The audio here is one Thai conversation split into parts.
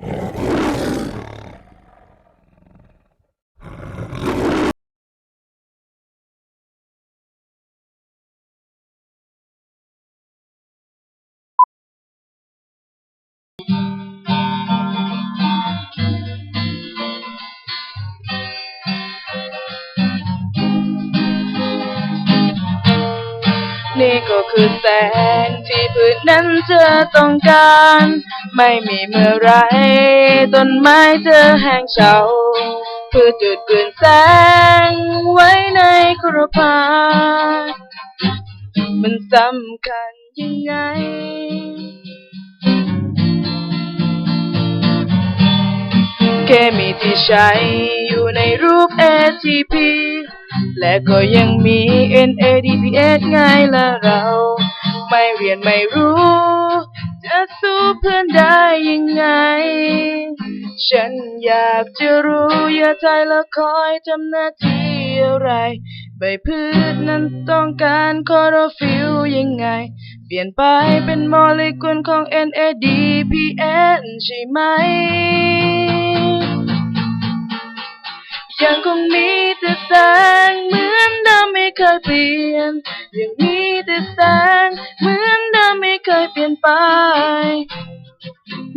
Yeah. นี่ก็คือแสงที่พืชนั้นเธอต้องการ ไม่มีเมื่อไรต้นไม้เธอแห้งเฉาเพืชจุดเปลี่ยนแสงไว้ในครพามันสำคัญยังไงเคมีที่ใช้อยู่ในรูป ATP และก็ยังมี NADPH ไงละเรา ไม่เรียนไม่รู้ จะสู้เพื่อนได้ยังไง ฉันอยากจะรู้อย่าใจละคอยทำหน้าที่อะไร ใบพืชนั้นต้องการคลอโรฟิลยังไง เปลี่ยนไปเป็นโมเลกุลของ NADPH ใช่ไหม ยังคงมีแต่แสงเหมือนเดิมไม่เคยเปลี่ยน ยังมีแต่แสงเหมือนเดิมไม่เคยเปลี่ยนไป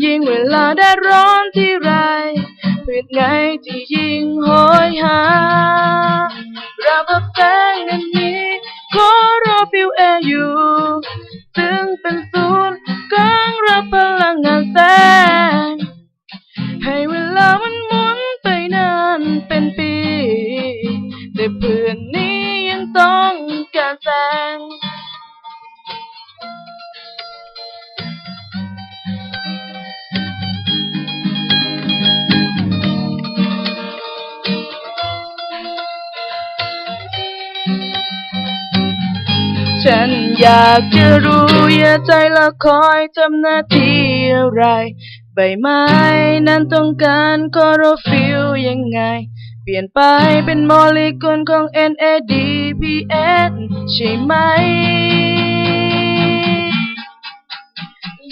ยิ่งเวลาแดดร้อนที่ไรพืชไงที่ยิ่งโหยหาระบแสงนั้นมีคลอโรฟิลเออยู่ ฉันอยากจะรู้อย่าใจละคอยทำหน้าที่อะไร ใบไม้นั้นต้องการคอโรฟิลยังไง เปลี่ยนไปเป็นโมเลกุลของ NADPH ใช่ไหม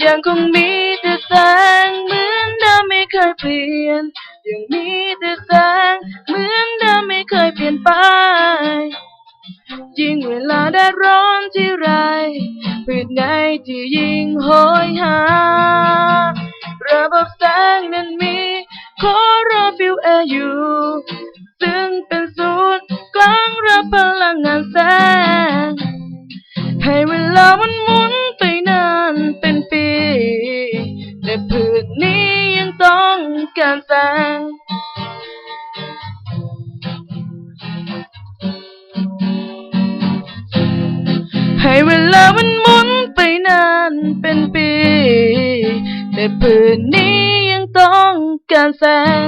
ยังคงมีแต่แสงเหมือนเดิมไม่เคยเปลี่ยน ยังมีแต่แสงเหมือนเดิมไม่เคยเปลี่ยนไป ดร้อนที่ไรพืชไงที่ยิ่งโหยหา ระบบแสงนั้นมีคลอโรฟิลเออยู่ซึ่งเป็นศูนย์กลางรับพลังงานแสง ให้เวลามันหมุนไปนานเป็นปี แต่พืชนี้ยังต้องการแสง เวลามันหมุนไปนานเป็นปี แต่พืชนี้ยังต้องการแสง